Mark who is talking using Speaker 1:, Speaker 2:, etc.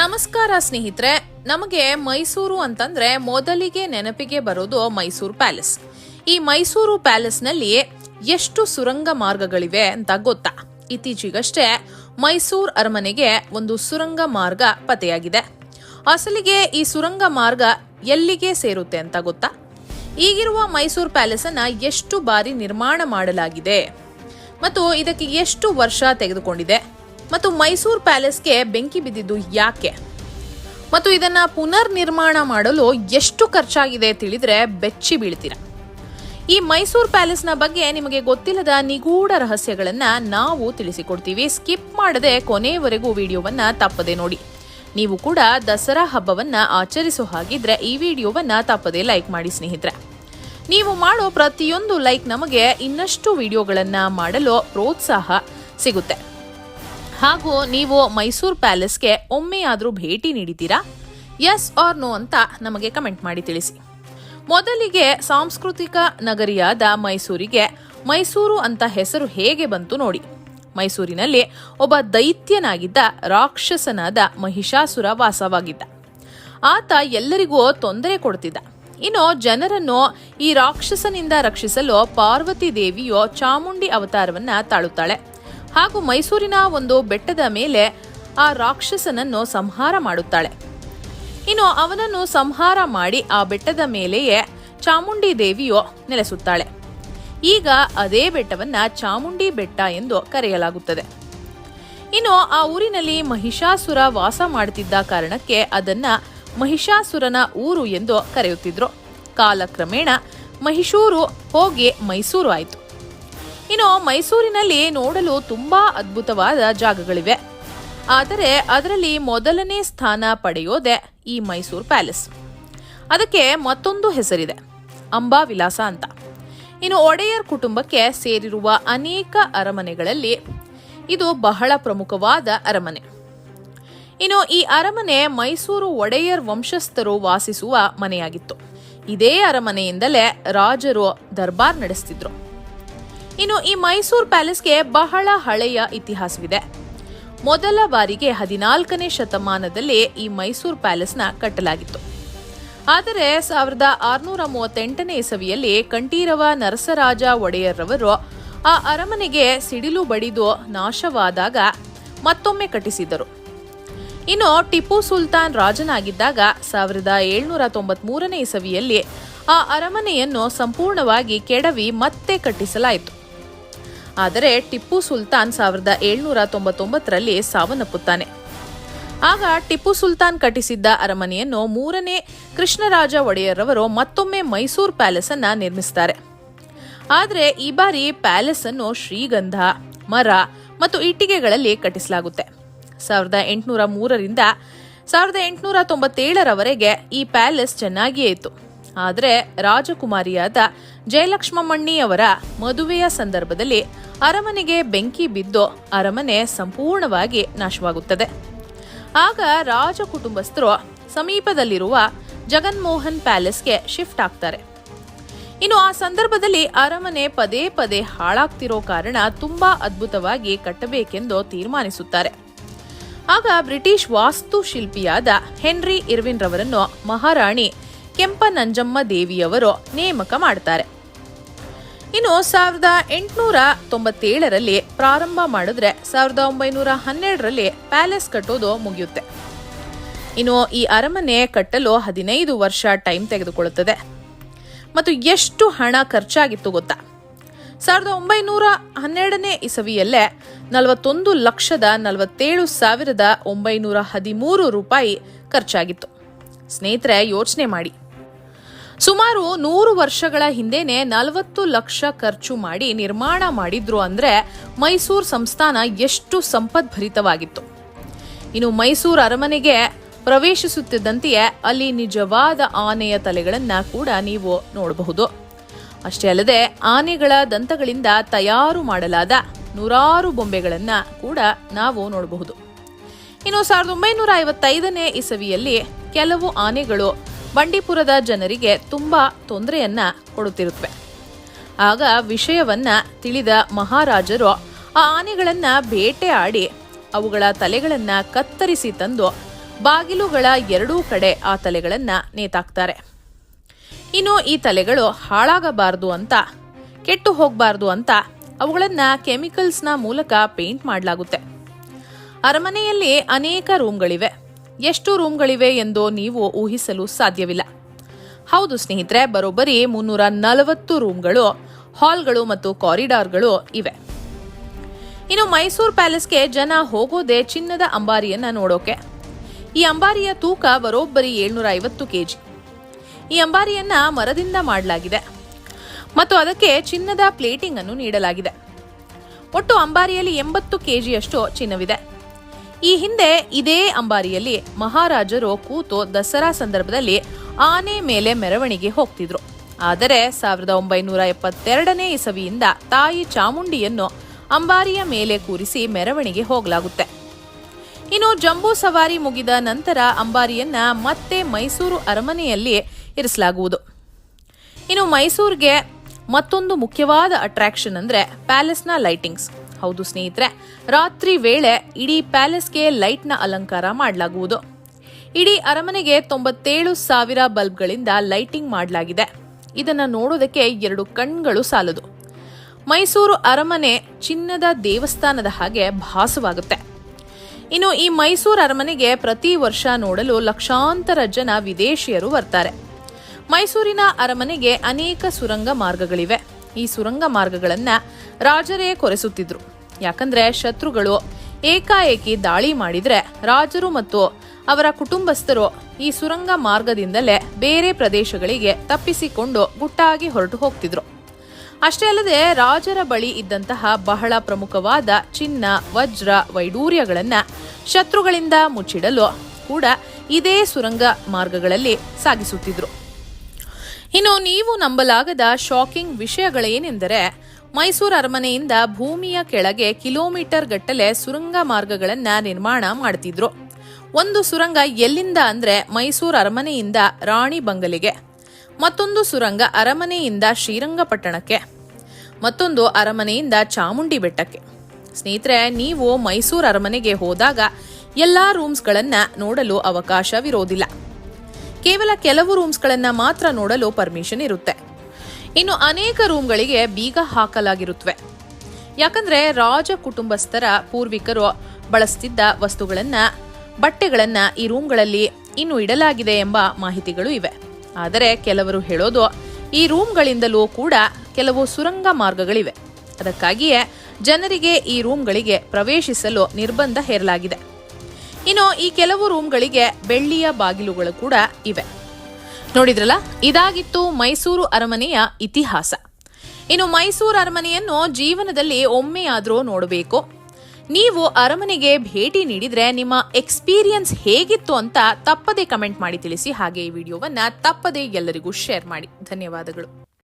Speaker 1: ನಮಸ್ಕಾರ ಸ್ನೇಹಿತರೆ, ನಮಗೆ ಮೈಸೂರು ಅಂತಂದ್ರೆ ಮೊದಲಿಗೆ ನೆನಪಿಗೆ ಬರೋದು ಮೈಸೂರು ಪ್ಯಾಲೇಸ್. ಈ ಮೈಸೂರು ಪ್ಯಾಲೇಸ್ನಲ್ಲಿ ಎಷ್ಟು ಸುರಂಗ ಮಾರ್ಗಗಳಿವೆ ಅಂತ ಗೊತ್ತಾ? ಇತ್ತೀಚೆಗಷ್ಟೇ ಮೈಸೂರು ಅರಮನೆಗೆ ಒಂದು ಸುರಂಗ ಮಾರ್ಗ ಪತೆಯಾಗಿದೆ ಅಸಲಿಗೆ ಈ ಸುರಂಗ ಮಾರ್ಗ ಎಲ್ಲಿಗೆ ಸೇರುತ್ತೆ ಅಂತ ಗೊತ್ತಾ? ಈಗಿರುವ ಮೈಸೂರು ಪ್ಯಾಲೇಸ್ ಅನ್ನ ಎಷ್ಟು ಬಾರಿ ನಿರ್ಮಾಣ ಮಾಡಲಾಗಿದೆ? ಮತ್ತು ಇದಕ್ಕೆ ಎಷ್ಟು ವರ್ಷ ತೆಗೆದುಕೊಂಡಿದೆ? ಮತ್ತು ಮೈಸೂರು ಪ್ಯಾಲೇಸ್ಗೆ ಬೆಂಕಿ ಬಿದ್ದಿದ್ದು ಯಾಕೆ? ಮತ್ತು ಇದನ್ನ ಪುನರ್ ನಿರ್ಮಾಣ ಮಾಡಲು ಎಷ್ಟು ಖರ್ಚಾಗಿದೆ ತಿಳಿದ್ರೆ ಬೆಚ್ಚಿ ಬೀಳ್ತೀರ. ಈ ಮೈಸೂರು ಪ್ಯಾಲೇಸ್ನ ಬಗ್ಗೆ ನಿಮಗೆ ಗೊತ್ತಿಲ್ಲದ ನಿಗೂಢ ರಹಸ್ಯಗಳನ್ನ ನಾವು ತಿಳಿಸಿಕೊಡ್ತೀವಿ. ಸ್ಕಿಪ್ ಮಾಡದೆ ಕೊನೆಯವರೆಗೂ ವಿಡಿಯೋವನ್ನ ತಪ್ಪದೆ ನೋಡಿ. ನೀವು ಕೂಡ ದಸರಾ ಹಬ್ಬವನ್ನ ಆಚರಿಸೋ ಹಾಗಿದ್ರೆ ಈ ವಿಡಿಯೋವನ್ನ ತಪ್ಪದೆ ಲೈಕ್ ಮಾಡಿ ಸ್ನೇಹಿತರೆ. ನೀವು ಮಾಡೋ ಪ್ರತಿಯೊಂದು ಲೈಕ್ ನಮಗೆ ಇನ್ನಷ್ಟು ವಿಡಿಯೋಗಳನ್ನ ಮಾಡಲು ಪ್ರೋತ್ಸಾಹ ಸಿಗುತ್ತೆ. ಹಾಗೂ ನೀವು ಮೈಸೂರು ಪ್ಯಾಲೇಸ್ಗೆ ಒಮ್ಮೆಯಾದರೂ ಭೇಟಿ ನೀಡಿದ್ದೀರಾ? ಎಸ್ ಆರ್ ನೋ ಅಂತ ನಮಗೆ ಕಮೆಂಟ್ ಮಾಡಿ ತಿಳಿಸಿ. ಮೊದಲಿಗೆ ಸಾಂಸ್ಕೃತಿಕ ನಗರಿಯಾದ ಮೈಸೂರಿಗೆ ಮೈಸೂರು ಅಂತ ಹೆಸರು ಹೇಗೆ ಬಂತು ನೋಡಿ. ಮೈಸೂರಿನಲ್ಲಿ ಒಬ್ಬ ದೈತ್ಯನಾಗಿದ್ದ ರಾಕ್ಷಸನಾದ ಮಹಿಷಾಸುರ ವಾಸವಾಗಿದ್ದ. ಆತ ಎಲ್ಲರಿಗೂ ತೊಂದರೆ ಕೊಡ್ತಿದ್ದ. ಇನ್ನು ಜನರನ್ನು ಈ ರಾಕ್ಷಸನಿಂದ ರಕ್ಷಿಸಲು ಪಾರ್ವತಿ ದೇವಿಯು ಚಾಮುಂಡಿ ಅವತಾರವನ್ನ ತಾಳುತ್ತಾಳೆ. ಹಾಗೂ ಮೈಸೂರಿನ ಒಂದು ಬೆಟ್ಟದ ಮೇಲೆ ಆ ರಾಕ್ಷಸನನ್ನು ಸಂಹಾರ ಮಾಡುತ್ತಾಳೆ. ಇನ್ನು ಅವನನ್ನು ಸಂಹಾರ ಮಾಡಿ ಆ ಬೆಟ್ಟದ ಮೇಲೆಯೇ ಚಾಮುಂಡಿ ದೇವಿಯು ನೆಲೆಸುತ್ತಾಳೆ. ಈಗ ಅದೇ ಬೆಟ್ಟವನ್ನ ಚಾಮುಂಡಿ ಬೆಟ್ಟ ಎಂದು ಕರೆಯಲಾಗುತ್ತದೆ. ಇನ್ನು ಆ ಊರಿನಲ್ಲಿ ಮಹಿಷಾಸುರ ವಾಸ ಮಾಡುತ್ತಿದ್ದ ಕಾರಣಕ್ಕೆ ಅದನ್ನ ಮಹಿಷಾಸುರನ ಊರು ಎಂದು ಕರೆಯುತ್ತಿದ್ರು. ಕಾಲಕ್ರಮೇಣ ಮಹಿಷೂರು ಹೋಗಿ ಮೈಸೂರು ಆಯಿತು. ಇನ್ನು ಮೈಸೂರಿನಲ್ಲಿ ನೋಡಲು ತುಂಬಾ ಅದ್ಭುತವಾದ ಜಾಗಗಳಿವೆ. ಆದರೆ ಅದರಲ್ಲಿ ಮೊದಲನೇ ಸ್ಥಾನ ಪಡೆಯೋದೆ ಈ ಮೈಸೂರು ಪ್ಯಾಲೇಸ್. ಅದಕ್ಕೆ ಮತ್ತೊಂದು ಹೆಸರಿದೆ ಅಂಬಾ ವಿಲಾಸ ಅಂತ. ಇನ್ನು ಒಡೆಯರ್ ಕುಟುಂಬಕ್ಕೆ ಸೇರಿರುವ ಅನೇಕ ಅರಮನೆಗಳಲ್ಲಿ ಇದು ಬಹಳ ಪ್ರಮುಖವಾದ ಅರಮನೆ. ಇನ್ನು ಈ ಅರಮನೆ ಮೈಸೂರು ಒಡೆಯರ್ ವಂಶಸ್ಥರು ವಾಸಿಸುವ ಮನೆಯಾಗಿತ್ತು. ಇದೇ ಅರಮನೆಯಿಂದಲೇ ರಾಜರು ದರ್ಬಾರ್ ನಡೆಸ್ತಿದ್ರು. ಇನ್ನು ಈ ಮೈಸೂರು ಪ್ಯಾಲೇಸ್ಗೆ ಬಹಳ ಹಳೆಯ ಇತಿಹಾಸವಿದೆ. ಮೊದಲ ಬಾರಿಗೆ ಹದಿನಾಲ್ಕನೇ ಶತಮಾನದಲ್ಲಿ ಈ ಮೈಸೂರು ಪ್ಯಾಲೇಸ್ನ ಕಟ್ಟಲಾಗಿತ್ತು. ಆದರೆ ಸಾವಿರದ ಆರುನೂರ ಮೂವತ್ತೆಂಟನೇ ಇಸವಿಯಲ್ಲಿ ಕಂಠೀರವ ನರಸರಾಜ ಒಡೆಯರ್ರವರು ಆ ಅರಮನೆಗೆ ಸಿಡಿಲು ಬಡಿದು ನಾಶವಾದಾಗ ಮತ್ತೊಮ್ಮೆ ಕಟ್ಟಿಸಿದರು ಇನ್ನು ಟಿಪ್ಪು ಸುಲ್ತಾನ್ ರಾಜನಾಗಿದ್ದಾಗ ಸಾವಿರದ ಏಳ್ನೂರ ತೊಂಬತ್ಮೂರನೇ ಇಸವಿಯಲ್ಲಿ ಆ ಅರಮನೆಯನ್ನು ಸಂಪೂರ್ಣವಾಗಿ ಕೆಡವಿ ಮತ್ತೆ ಕಟ್ಟಿಸಲಾಯಿತು. ಆದರೆ ಟಿಪ್ಪು ಸುಲ್ತಾನ್ ಸಾವಿರದ ಏಳ್ನೂರ ತೊಂಬತ್ತೊಂಬತ್ತರಲ್ಲಿ ಸಾವನ್ನಪ್ಪುತ್ತಾನೆ. ಆಗ ಟಿಪ್ಪು ಸುಲ್ತಾನ್ ಕಟ್ಟಿಸಿದ್ದ ಅರಮನೆಯನ್ನು ಮೂರನೇ ಕೃಷ್ಣರಾಜ ಒಡೆಯರ್ರವರು ಮತ್ತೊಮ್ಮೆ ಮೈಸೂರು ಪ್ಯಾಲೇಸ್ ಅನ್ನ ನಿರ್ಮಿಸ್ತಾರೆ. ಆದರೆ ಈ ಬಾರಿ ಪ್ಯಾಲೇಸ್ ಅನ್ನು ಶ್ರೀಗಂಧ, ಮರ ಮತ್ತು ಇಟ್ಟಿಗೆಗಳಲ್ಲಿ ಕಟ್ಟಿಸಲಾಗುತ್ತೆ. ಸಾವಿರದ ಎಂಟುನೂರ ಮೂರರಿಂದ ಸಾವಿರದ ಎಂಟುನೂರ ತೊಂಬತ್ತೇಳರವರೆಗೆ ಈ ಪ್ಯಾಲೇಸ್ ಚೆನ್ನಾಗಿಯೇ ಇತ್ತು. ಆದರೆ ರಾಜಕುಮಾರಿಯಾದ ಜಯಲಕ್ಷ್ಮಮ್ಮಣ್ಣಿ ಅವರ ಮದುವೆಯ ಸಂದರ್ಭದಲ್ಲಿ ಅರಮನೆಗೆ ಬೆಂಕಿ ಬಿದ್ದು ಅರಮನೆ ಸಂಪೂರ್ಣವಾಗಿ ನಾಶವಾಗುತ್ತದೆ. ಆಗ ರಾಜ ಕುಟುಂಬಸ್ಥರು ಸಮೀಪದಲ್ಲಿರುವ ಜಗನ್ಮೋಹನ್ ಪ್ಯಾಲೇಸ್ಗೆ ಶಿಫ್ಟ್ ಆಗ್ತಾರೆ. ಇನ್ನು ಆ ಸಂದರ್ಭದಲ್ಲಿ ಅರಮನೆ ಪದೇ ಪದೇ ಹಾಳಾಗ್ತಿರೋ ಕಾರಣ ತುಂಬಾ ಅದ್ಭುತವಾಗಿ ಕಟ್ಟಬೇಕೆಂದು ತೀರ್ಮಾನಿಸುತ್ತಾರೆ. ಆಗ ಬ್ರಿಟಿಷ್ ವಾಸ್ತುಶಿಲ್ಪಿಯಾದ ಹೆನ್ರಿ ಇರ್ವಿನ್ ರವರನ್ನು ಮಹಾರಾಣಿ ಕೆಂಪನಂಜಮ್ಮ ದೇವಿಯವರು ನೇಮಕ ಮಾಡ್ತಾರೆ. ಇನ್ನು ಸಾವಿರದ ಎಂಟುನೂರ ತೊಂಬತ್ತೇಳರಲ್ಲಿ ಪ್ರಾರಂಭ ಮಾಡಿದ್ರೆ ಸಾವಿರದ ಒಂಬೈನೂರ ಹನ್ನೆರಡರಲ್ಲಿ ಪ್ಯಾಲೇಸ್ ಕಟ್ಟೋದು ಮುಗಿಯುತ್ತೆ. ಇನ್ನು ಈ ಅರಮನೆ ಕಟ್ಟಲು ಹದಿನೈದು ವರ್ಷ ಟೈಮ್ ತೆಗೆದುಕೊಳ್ಳುತ್ತದೆ. ಮತ್ತು ಎಷ್ಟು ಹಣ ಖರ್ಚಾಗಿತ್ತು ಗೊತ್ತಾ? ಸಾವಿರದ ಒಂಬೈನೂರ ಹನ್ನೆರಡನೇ ಇಸವಿಯಲ್ಲೇ ನಲವತ್ತೊಂದು ಲಕ್ಷದ ನಲವತ್ತೇಳು ಸಾವಿರದ ಒಂಬೈನೂರ ಹದಿಮೂರು ರೂಪಾಯಿ ಖರ್ಚಾಗಿತ್ತು. ಸ್ನೇಹಿತರೆ, ಯೋಚನೆ ಮಾಡಿ. ಸುಮಾರು ನೂರು ವರ್ಷಗಳ ಹಿಂದೆನೆ ನಲವತ್ತು ಲಕ್ಷ ಖರ್ಚು ಮಾಡಿ ನಿರ್ಮಾಣ ಮಾಡಿದ್ರು ಅಂದ್ರೆ ಮೈಸೂರು ಸಂಸ್ಥಾನ ಎಷ್ಟು ಸಂಪದ್ಭರಿತವಾಗಿತ್ತು. ಇನ್ನು ಮೈಸೂರು ಅರಮನೆಗೆ ಪ್ರವೇಶಿಸುತ್ತಿದ್ದಂತೆಯೇ ಅಲ್ಲಿ ನಿಜವಾದ ಆನೆಯ ತಲೆಗಳನ್ನ ಕೂಡ ನೀವು ನೋಡಬಹುದು. ಅಷ್ಟೇ ಅಲ್ಲದೆ ಆನೆಗಳ ದಂತಗಳಿಂದ ತಯಾರು ಮಾಡಲಾದ ನೂರಾರು ಬೊಂಬೆಗಳನ್ನ ಕೂಡ ನಾವು ನೋಡಬಹುದು. ಇನ್ನು ಸಾವಿರದ ಒಂಬೈನೂರ ಐವತ್ತೈದನೇ ಇಸವಿಯಲ್ಲಿ ಕೆಲವು ಆನೆಗಳು ಬಂಡೀಪುರದ ಜನರಿಗೆ ತುಂಬಾ ತೊಂದರೆಯನ್ನ ಕೊಡುತ್ತಿರುತ್ತವೆ. ಆಗ ವಿಷಯವನ್ನ ತಿಳಿದ ಮಹಾರಾಜರು ಆ ಆನೆಗಳನ್ನ ಬೇಟೆ ಅವುಗಳ ತಲೆಗಳನ್ನ ಕತ್ತರಿಸಿ ತಂದು ಬಾಗಿಲುಗಳ ಎರಡೂ ಕಡೆ ಆ ತಲೆಗಳನ್ನ ನೇತಾಕ್ತಾರೆ. ಇನ್ನು ಈ ತಲೆಗಳು ಹಾಳಾಗಬಾರದು ಅಂತ, ಕೆಟ್ಟು ಹೋಗಬಾರದು ಅಂತ ಅವುಗಳನ್ನ ಕೆಮಿಕಲ್ಸ್ನ ಮೂಲಕ ಪೇಂಟ್ ಮಾಡಲಾಗುತ್ತೆ. ಅರಮನೆಯಲ್ಲಿ ಅನೇಕ ರೂಮ್ಗಳಿವೆ. ಎಷ್ಟು ರೂಮ್ಗಳಿವೆ ಎಂದು ನೀವು ಊಹಿಸಲು ಸಾಧ್ಯವಿಲ್ಲ. ಹೌದು ಸ್ನೇಹಿತರೆ, ಬರೋಬ್ಬರಿ ಮುನ್ನೂರ ನಲವತ್ತು ರೂಮ್ಗಳು, ಹಾಲ್ಗಳು ಮತ್ತು ಕಾರಿಡಾರ್ಗಳು ಇವೆ. ಇನ್ನು ಮೈಸೂರು ಪ್ಯಾಲೇಸ್ಗೆ ಜನ ಹೋಗೋದೇ ಚಿನ್ನದ ಅಂಬಾರಿಯನ್ನ ನೋಡೋಕೆ. ಈ ಅಂಬಾರಿಯ ತೂಕ ಬರೋಬ್ಬರಿ ಏಳ್ನೂರ ಐವತ್ತು ಕೆಜಿ. ಈ ಅಂಬಾರಿಯನ್ನ ಮರದಿಂದ ಮಾಡಲಾಗಿದೆ. ಮತ್ತು ಅದಕ್ಕೆ ಚಿನ್ನದ ಪ್ಲೇಟಿಂಗ್ ಅನ್ನು ನೀಡಲಾಗಿದೆ. ಒಟ್ಟು ಅಂಬಾರಿಯಲ್ಲಿ ಎಂಬತ್ತು ಕೆಜಿಯಷ್ಟು ಚಿನ್ನವಿದೆ. ಈ ಹಿಂದೆ ಇದೇ ಅಂಬಾರಿಯಲ್ಲಿ ಮಹಾರಾಜರು ಕೂತು ದಸರಾ ಸಂದರ್ಭದಲ್ಲಿ ಆನೆ ಮೇಲೆ ಮೆರವಣಿಗೆ ಹೋಗ್ತಿದ್ರು. ಆದರೆ ಸಾವಿರದ ಒಂಬೈನೂರ ಎಪ್ಪತ್ತೆರಡನೇ ಇಸವಿಯಿಂದ ತಾಯಿ ಚಾಮುಂಡಿಯನ್ನು ಅಂಬಾರಿಯ ಮೇಲೆ ಕೂರಿಸಿ ಮೆರವಣಿಗೆ ಹೋಗಲಾಗುತ್ತೆ. ಇನ್ನು ಜಂಬೂ ಸವಾರಿ ಮುಗಿದ ನಂತರ ಅಂಬಾರಿಯನ್ನ ಮತ್ತೆ ಮೈಸೂರು ಅರಮನೆಯಲ್ಲಿ ಇರಿಸಲಾಗುವುದು. ಇನ್ನು ಮೈಸೂರಿಗೆ ಮತ್ತೊಂದು ಮುಖ್ಯವಾದ ಅಟ್ರಾಕ್ಷನ್ ಅಂದ್ರೆ ಪ್ಯಾಲೆಸ್ನ ಲೈಟಿಂಗ್ಸ್ ಹೌದು ಸ್ನೇಹಿತರೆ, ರಾತ್ರಿ ವೇಳೆ ಇಡೀ ಪ್ಯಾಲೇಸ್ಗೆ ಲೈಟ್ನ ಅಲಂಕಾರ ಮಾಡಲಾಗುವುದು. ಇಡೀ ಅರಮನೆಗೆ ತೊಂಬತ್ತೇಳು ಸಾವಿರ ಬಲ್ಬ್ಗಳಿಂದ ಲೈಟಿಂಗ್ ಮಾಡಲಾಗಿದೆ. ಇದನ್ನು ನೋಡೋದಕ್ಕೆ ಎರಡು ಕಣ್ಗಳು ಸಾಲದು. ಮೈಸೂರು ಅರಮನೆ ಚಿನ್ನದ ದೇವಸ್ಥಾನದ ಹಾಗೆ ಭಾಸವಾಗುತ್ತೆ. ಇನ್ನು ಈ ಮೈಸೂರು ಅರಮನೆಗೆ ಪ್ರತಿ ವರ್ಷ ನೋಡಲು ಲಕ್ಷಾಂತರ ಜನ ವಿದೇಶಿಯರು ಬರ್ತಾರೆ. ಮೈಸೂರಿನ ಅರಮನೆಗೆ ಅನೇಕ ಸುರಂಗ ಮಾರ್ಗಗಳಿವೆ. ಈ ಸುರಂಗ ಮಾರ್ಗಗಳನ್ನ ರಾಜರೇ ಕೊರೆಸುತ್ತಿದ್ರು. ಯಾಕಂದ್ರೆ ಶತ್ರುಗಳು ಏಕಾಏಕಿ ದಾಳಿ ಮಾಡಿದ್ರೆ ರಾಜರು ಮತ್ತು ಅವರ ಕುಟುಂಬಸ್ಥರು ಈ ಸುರಂಗ ಮಾರ್ಗದಿಂದಲೇ ಬೇರೆ ಪ್ರದೇಶಗಳಿಗೆ ತಪ್ಪಿಸಿಕೊಂಡು ಗುಟ್ಟಾಗಿ ಹೊರಟು ಹೋಗ್ತಿದ್ರು. ಅಷ್ಟೇ ಅಲ್ಲದೆ ರಾಜರ ಬಳಿ ಇದ್ದಂತಹ ಬಹಳ ಪ್ರಮುಖವಾದ ಚಿನ್ನ, ವಜ್ರ, ವೈಡೂರ್ಯಗಳನ್ನ ಶತ್ರುಗಳಿಂದ ಮುಚ್ಚಿಡಲು ಕೂಡ ಇದೇ ಸುರಂಗ ಮಾರ್ಗಗಳಲ್ಲಿ ಸಾಗಿಸುತ್ತಿದ್ರು. ಇನ್ನು ನೀವು ನಂಬಲಾಗದ ಶಾಕಿಂಗ್ ವಿಷಯಗಳೇನೆಂದರೆ ಮೈಸೂರು ಅರಮನೆಯಿಂದ ಭೂಮಿಯ ಕೆಳಗೆ ಕಿಲೋಮೀಟರ್ ಗಟ್ಟಲೆ ಸುರಂಗ ಮಾರ್ಗಗಳನ್ನ ನಿರ್ಮಾಣ ಮಾಡ್ತಿದ್ರು. ಒಂದು ಸುರಂಗ ಎಲ್ಲಿಂದ ಅಂದ್ರೆ ಮೈಸೂರು ಅರಮನೆಯಿಂದ ರಾಣಿ ಬಂಗಲೆಗೆ, ಮತ್ತೊಂದು ಸುರಂಗ ಅರಮನೆಯಿಂದ ಶ್ರೀರಂಗಪಟ್ಟಣಕ್ಕೆ, ಮತ್ತೊಂದು ಅರಮನೆಯಿಂದ ಚಾಮುಂಡಿ ಬೆಟ್ಟಕ್ಕೆ. ಸ್ನೇಹಿತರೆ, ನೀವು ಮೈಸೂರು ಅರಮನೆಗೆ ಹೋದಾಗ ಎಲ್ಲಾ ರೂಮ್ಸ್ಗಳನ್ನ ನೋಡಲು ಅವಕಾಶವಿರೋದಿಲ್ಲ. ಕೇವಲ ಕೆಲವು ರೂಮ್ಸ್ಗಳನ್ನ ಮಾತ್ರ ನೋಡಲು ಪರ್ಮಿಷನ್ ಇರುತ್ತೆ. ಇನ್ನು ಅನೇಕ ರೂಮ್ಗಳಿಗೆ ಬೀಗ ಹಾಕಲಾಗಿರುತ್ತವೆ. ಯಾಕಂದ್ರೆ ರಾಜ ಕುಟುಂಬಸ್ಥರ ಪೂರ್ವಿಕರು ಬಳಸ್ತಿದ್ದ ವಸ್ತುಗಳನ್ನ, ಬಟ್ಟೆಗಳನ್ನ ಈ ರೂಮ್ಗಳಲ್ಲಿ ಇನ್ನು ಇಡಲಾಗಿದೆ ಎಂಬ ಮಾಹಿತಿಗಳು ಇವೆ. ಆದರೆ ಕೆಲವರು ಹೇಳೋದು, ಈ ರೂಮ್ಗಳಿಂದಲೂ ಕೂಡ ಕೆಲವು ಸುರಂಗ ಮಾರ್ಗಗಳಿವೆ. ಅದಕ್ಕಾಗಿಯೇ ಜನರಿಗೆ ಈ ರೂಮ್ಗಳಿಗೆ ಪ್ರವೇಶಿಸಲು ನಿರ್ಬಂಧ ಹೇರಲಾಗಿದೆ. ಇನ್ನು ಈ ಕೆಲವು ರೂಮ್ಗಳಿಗೆ ಬೆಳ್ಳಿಯ ಬಾಗಿಲುಗಳು ಕೂಡ ಇವೆ. ನೋಡಿದ್ರಲ್ಲ? ಇದಾಗಿತ್ತು ಮೈಸೂರು ಅರಮನೆಯ ಇತಿಹಾಸ. ಇನ್ನು ಮೈಸೂರು ಅರಮನೆಯನ್ನು ಜೀವನದಲ್ಲಿ ಒಮ್ಮೆಯಾದರೂ ನೋಡಬೇಕು. ನೀವು ಅರಮನೆಗೆ ಭೇಟಿ ನೀಡಿದರೆ ನಿಮ್ಮ ಎಕ್ಸ್ಪೀರಿಯನ್ಸ್ ಹೇಗಿತ್ತು ಅಂತ ತಪ್ಪದೇ ಕಮೆಂಟ್ ಮಾಡಿ ತಿಳಿಸಿ, ಹಾಗೆ ಈ ವಿಡಿಯೋವನ್ನು ತಪ್ಪದೇ ಎಲ್ಲರಿಗೂ ಶೇರ್ ಮಾಡಿ. ಧನ್ಯವಾದಗಳು.